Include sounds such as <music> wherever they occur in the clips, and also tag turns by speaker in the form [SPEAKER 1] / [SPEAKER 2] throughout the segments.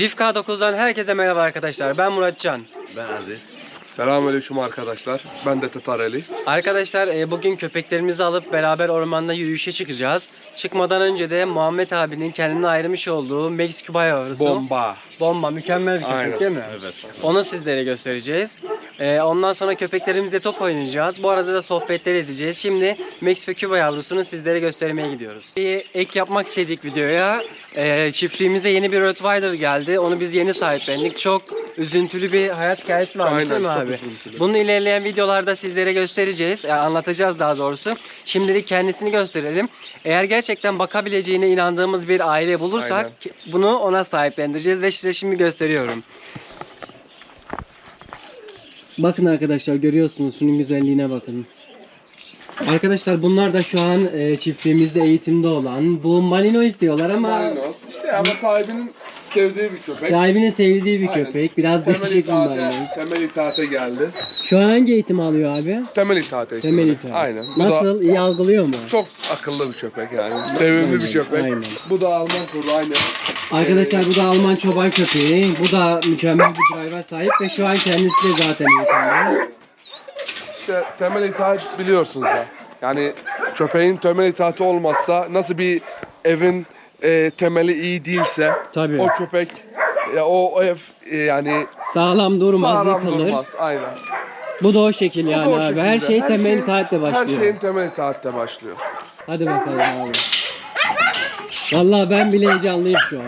[SPEAKER 1] Rifka 9'dan herkese merhaba arkadaşlar. Ben Muratcan.
[SPEAKER 2] Ben Aziz.
[SPEAKER 3] Selamünaleyküm arkadaşlar. Ben de Tatar Ali.
[SPEAKER 1] Arkadaşlar e, bugün köpeklerimizi alıp beraber ormanda yürüyüşe çıkacağız. Çıkmadan önce de Muhammed abinin kendine ayırmış olduğu Max Cuba yavrusu.
[SPEAKER 3] Bomba.
[SPEAKER 1] Bomba mükemmel bir köpek
[SPEAKER 3] Aynen.
[SPEAKER 1] değil mi?
[SPEAKER 2] Evet.
[SPEAKER 1] Onu sizlere göstereceğiz. Ee, ondan sonra köpeklerimizle top oynayacağız. Bu arada da sohbetler edeceğiz. Şimdi Max ve Cuba yavrusunu sizlere göstermeye gidiyoruz. Bir ek yapmak istedik videoya. Ee, çiftliğimize yeni bir Rottweiler geldi. Onu biz yeni sahiplendik. Çok üzüntülü bir hayat hikayesi varmış
[SPEAKER 3] Aynen,
[SPEAKER 1] değil mi abi?
[SPEAKER 3] üzüntülü.
[SPEAKER 1] Bunu ilerleyen videolarda sizlere göstereceğiz. Yani anlatacağız daha doğrusu. Şimdilik kendisini gösterelim. Eğer gerçekten bakabileceğine inandığımız bir aile bulursak
[SPEAKER 3] Aynen.
[SPEAKER 1] bunu ona sahiplendireceğiz ve size şimdi gösteriyorum. Bakın arkadaşlar görüyorsunuz şunun güzelliğine bakın. Arkadaşlar bunlar da şu an e, çiftliğimizde eğitimde olan bu Malinois diyorlar ama
[SPEAKER 3] Marinos. İşte ama sahibinin sevdiği bir köpek.
[SPEAKER 1] sahibinin sevdiği bir
[SPEAKER 3] Aynen.
[SPEAKER 1] köpek. Biraz
[SPEAKER 3] Temel
[SPEAKER 1] değişik bir
[SPEAKER 3] itaate,
[SPEAKER 1] Malinois.
[SPEAKER 3] temel itaate geldi.
[SPEAKER 1] Şu an hangi eğitim alıyor abi?
[SPEAKER 3] Temel itaate. eğitimi.
[SPEAKER 1] Temel itaat.
[SPEAKER 3] Aynen. Bu da
[SPEAKER 1] Nasıl? iyi algılıyor mu?
[SPEAKER 3] çok akıllı bir köpek yani. Sevimli bir köpek.
[SPEAKER 1] Aynen.
[SPEAKER 3] Bu da Alman kurdu aynı.
[SPEAKER 1] Arkadaşlar bu da Alman çoban köpeği. Bu da mükemmel bir driver sahip ve şu an kendisi de zaten eğitimde.
[SPEAKER 3] İşte temel itaat biliyorsunuz ya. Yani köpeğin temel itaati olmazsa nasıl bir evin e, temeli iyi değilse
[SPEAKER 1] Tabii.
[SPEAKER 3] o köpek ya o ev e, yani
[SPEAKER 1] Sağlam durmaz,
[SPEAKER 3] sağlam
[SPEAKER 1] yıkılır.
[SPEAKER 3] durmaz. Aynen.
[SPEAKER 1] Bu da o şekil
[SPEAKER 3] Bu da
[SPEAKER 1] yani
[SPEAKER 3] o
[SPEAKER 1] abi.
[SPEAKER 3] şekilde.
[SPEAKER 1] Her şey temel
[SPEAKER 3] şeyin-
[SPEAKER 1] itaatle
[SPEAKER 3] Her
[SPEAKER 1] başlıyor.
[SPEAKER 3] şeyin temel itaatle başlıyor.
[SPEAKER 1] Hadi bakalım abi. Vallahi ben bile heyecanlıyım şu an.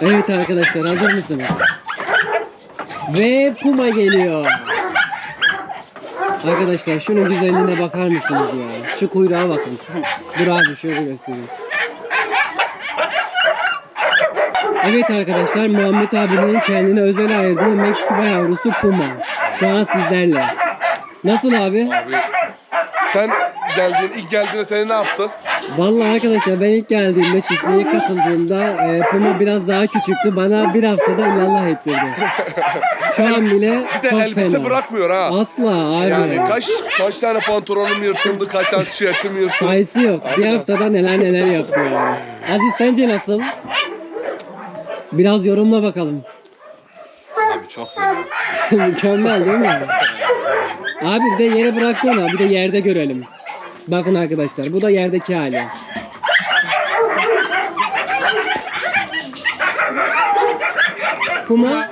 [SPEAKER 1] Evet arkadaşlar hazır mısınız? Ve Puma geliyor. Arkadaşlar şunun güzelliğine bakar mısınız ya? Şu kuyruğa bakın. Dur abi şöyle göstereyim. Evet arkadaşlar Muhammed abinin kendine özel ayırdığı Max yavrusu Puma. Şu an sizlerle. Nasıl abi?
[SPEAKER 3] Abi sen geldiğin ilk geldiğinde seni ne yaptı?
[SPEAKER 1] Vallahi arkadaşlar ben ilk geldiğimde çiftliğe katıldığımda e, Puma biraz daha küçüktü. Bana bir haftada illallah ettirdi. Şu an bile
[SPEAKER 3] Bir de
[SPEAKER 1] çok
[SPEAKER 3] elbise
[SPEAKER 1] fena.
[SPEAKER 3] bırakmıyor ha.
[SPEAKER 1] Asla abi.
[SPEAKER 3] Yani kaç kaç tane pantolonum yırtıldı, kaç tane tişörtüm yırtıldı.
[SPEAKER 1] Sayısı yok. Bir haftada neler neler yapıyor yani. Aziz sence nasıl? Biraz yorumla bakalım.
[SPEAKER 2] Abi çok iyi. <laughs>
[SPEAKER 1] Mükemmel değil mi? Abi bir de yere bıraksana. Bir de yerde görelim. Bakın arkadaşlar bu da yerdeki hali. Puma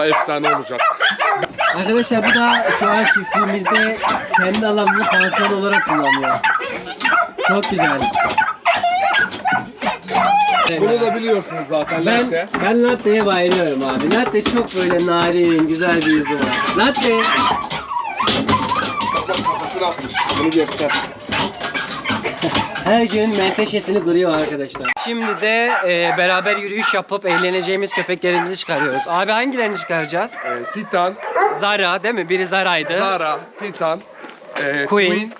[SPEAKER 3] Puma efsane olacak.
[SPEAKER 1] Arkadaşlar bu da şu an çiftliğimizde kendi alanını pansiyon olarak kullanıyor. Çok güzel.
[SPEAKER 3] Bunu da biliyorsunuz zaten
[SPEAKER 1] ben,
[SPEAKER 3] latte.
[SPEAKER 1] ben latte'ye bayılıyorum abi. Latte çok böyle narin, güzel bir yüzü var. Latte
[SPEAKER 3] Bak kafasını atmış. Bunu göster.
[SPEAKER 1] Her gün menteşesini kırıyor arkadaşlar. Şimdi de e, beraber yürüyüş yapıp eğleneceğimiz köpeklerimizi çıkarıyoruz. Abi hangilerini çıkaracağız?
[SPEAKER 3] Ee, Titan,
[SPEAKER 1] Zara değil mi? Biri Zara'ydı.
[SPEAKER 3] Zara, Titan, e,
[SPEAKER 1] Queen.
[SPEAKER 3] Queen.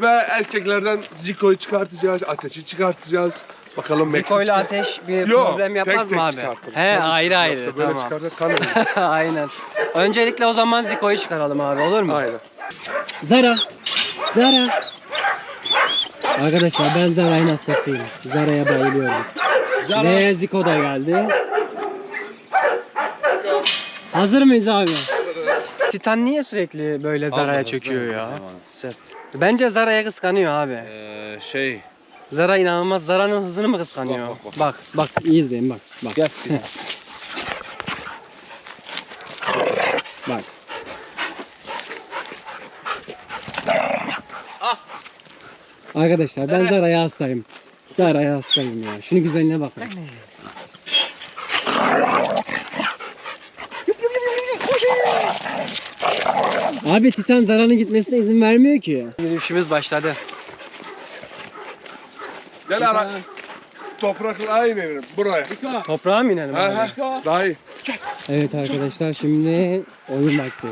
[SPEAKER 3] ve erkeklerden Zico'yu çıkartacağız, Ateş'i çıkartacağız. Bakalım
[SPEAKER 1] Ziko ile ateş bir
[SPEAKER 3] Yok,
[SPEAKER 1] problem yapmaz
[SPEAKER 3] tek tek
[SPEAKER 1] mı abi?
[SPEAKER 3] çıkartırız.
[SPEAKER 1] He
[SPEAKER 3] Tabii.
[SPEAKER 1] ayrı ayrı
[SPEAKER 3] Yoksa böyle
[SPEAKER 1] tamam.
[SPEAKER 3] çıkardık kanı. <laughs>
[SPEAKER 1] Aynen. Öncelikle o zaman Ziko'yu çıkaralım abi olur mu?
[SPEAKER 3] Aynen.
[SPEAKER 1] Zara. Zara. Arkadaşlar ben Zara'nın hastasıyım. Zara'ya bayılıyorum. Ve Ziko da geldi. Hazır mıyız abi? Titan niye sürekli böyle Zara'ya çöküyor ya?
[SPEAKER 2] Sert.
[SPEAKER 1] Bence Zara'ya kıskanıyor abi.
[SPEAKER 2] Ee, şey.
[SPEAKER 1] Zara inanılmaz. Zara'nın hızını mı kıskanıyor?
[SPEAKER 2] Bak, bak,
[SPEAKER 1] Bak bak, iyi izleyin bak. Bak.
[SPEAKER 2] Gel.
[SPEAKER 1] Bak. Arkadaşlar ben Zara'ya hastayım. Zara'ya hastayım ya. Şunu güzelliğine bakın. Abi Titan Zara'nın gitmesine izin vermiyor ki. Yürüyüşümüz başladı.
[SPEAKER 3] Gel ara. toprakla inelim buraya.
[SPEAKER 1] Toprağa mı inelim?
[SPEAKER 3] Ha,
[SPEAKER 1] abi?
[SPEAKER 3] ha, Daha iyi.
[SPEAKER 1] Evet arkadaşlar şimdi oyun vakti.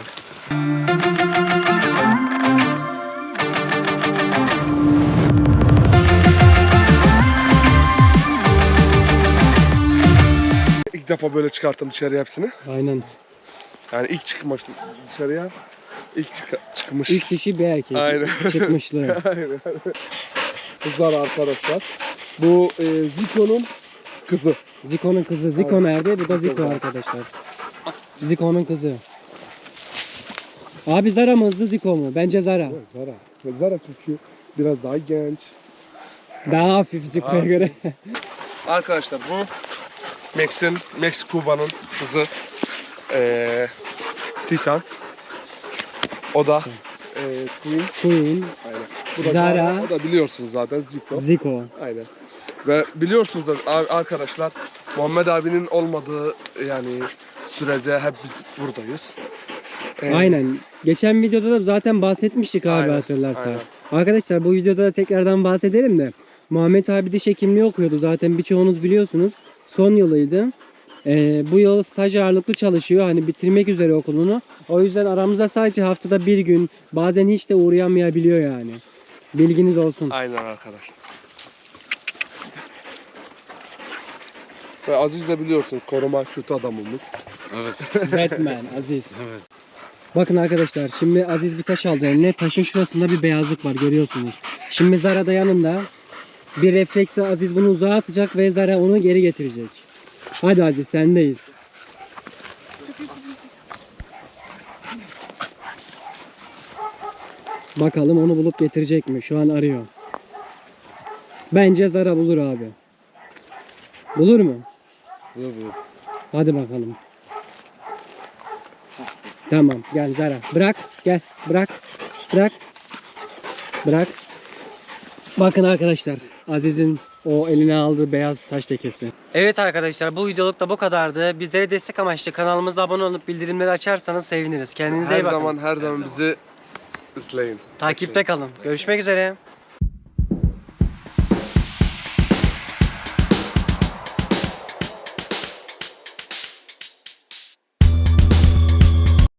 [SPEAKER 3] Defa böyle çıkarttım dışarı hepsini.
[SPEAKER 1] Aynen.
[SPEAKER 3] Yani ilk çıkmış dışarıya. İlk çık- çıkmış.
[SPEAKER 1] Üç kişi bir erkek.
[SPEAKER 3] Aynen.
[SPEAKER 1] Çıkmışlar. <laughs>
[SPEAKER 3] Aynen. Zara arkadaşlar. Bu e, Zico'nun kızı.
[SPEAKER 1] Ziko'nun kızı. Ziko nerede? Bu da Ziko arkadaşlar. Ziko'nun kızı. Abi Zara mı hızlı Ziko mu? Bence Zara.
[SPEAKER 3] Zara. Zara çünkü biraz daha genç.
[SPEAKER 1] Daha hafif Ziko'ya
[SPEAKER 3] Abi.
[SPEAKER 1] göre. <laughs>
[SPEAKER 3] Arkadaşlar bu Max'in, Max Kuba'nın kızı eee Titan. O da eee Queen.
[SPEAKER 1] Queen,
[SPEAKER 3] Aynen. Bu da
[SPEAKER 1] Zara.
[SPEAKER 3] O da biliyorsunuz zaten Zico.
[SPEAKER 1] Ziko.
[SPEAKER 3] Aynen. Ve biliyorsunuz da ar- arkadaşlar Muhammed abinin olmadığı yani sürece hep biz buradayız. Ee,
[SPEAKER 1] Aynen. Geçen videoda da zaten bahsetmiştik abi
[SPEAKER 3] Aynen,
[SPEAKER 1] hatırlarsan.
[SPEAKER 3] aynen.
[SPEAKER 1] Arkadaşlar bu videoda da tekrardan bahsedelim de. Muhammed abi diş hekimliği okuyordu zaten birçoğunuz biliyorsunuz. Son yılıydı. Ee, bu yıl staj ağırlıklı çalışıyor. Hani bitirmek üzere okulunu. O yüzden aramızda sadece haftada bir gün bazen hiç de uğrayamayabiliyor yani. Bilginiz olsun.
[SPEAKER 3] Aynen arkadaşlar. Ve Aziz de biliyorsun koruma kötü adamımız.
[SPEAKER 2] Evet. <laughs>
[SPEAKER 1] Batman Aziz.
[SPEAKER 2] Evet.
[SPEAKER 1] Bakın arkadaşlar şimdi Aziz bir taş aldı eline. Taşın şurasında bir beyazlık var görüyorsunuz. Şimdi Zara da yanında. Bir refleksle Aziz bunu uzağa atacak ve Zara onu geri getirecek. Hadi Aziz sendeyiz. Bakalım onu bulup getirecek mi? Şu an arıyor. Bence Zara bulur abi. Bulur mu?
[SPEAKER 2] Bu bu.
[SPEAKER 1] Hadi bakalım. Tamam gel Zara. Bırak gel bırak. Bırak. Bırak. Bakın arkadaşlar Aziz'in o eline aldığı beyaz taş tekesi. Evet arkadaşlar bu videoluk da bu kadardı. Bizlere destek amaçlı kanalımıza abone olup bildirimleri açarsanız seviniriz. Kendinize
[SPEAKER 3] her
[SPEAKER 1] iyi bakın.
[SPEAKER 3] zaman her zaman bizi izleyin.
[SPEAKER 1] Takipte kalın. Görüşmek üzere.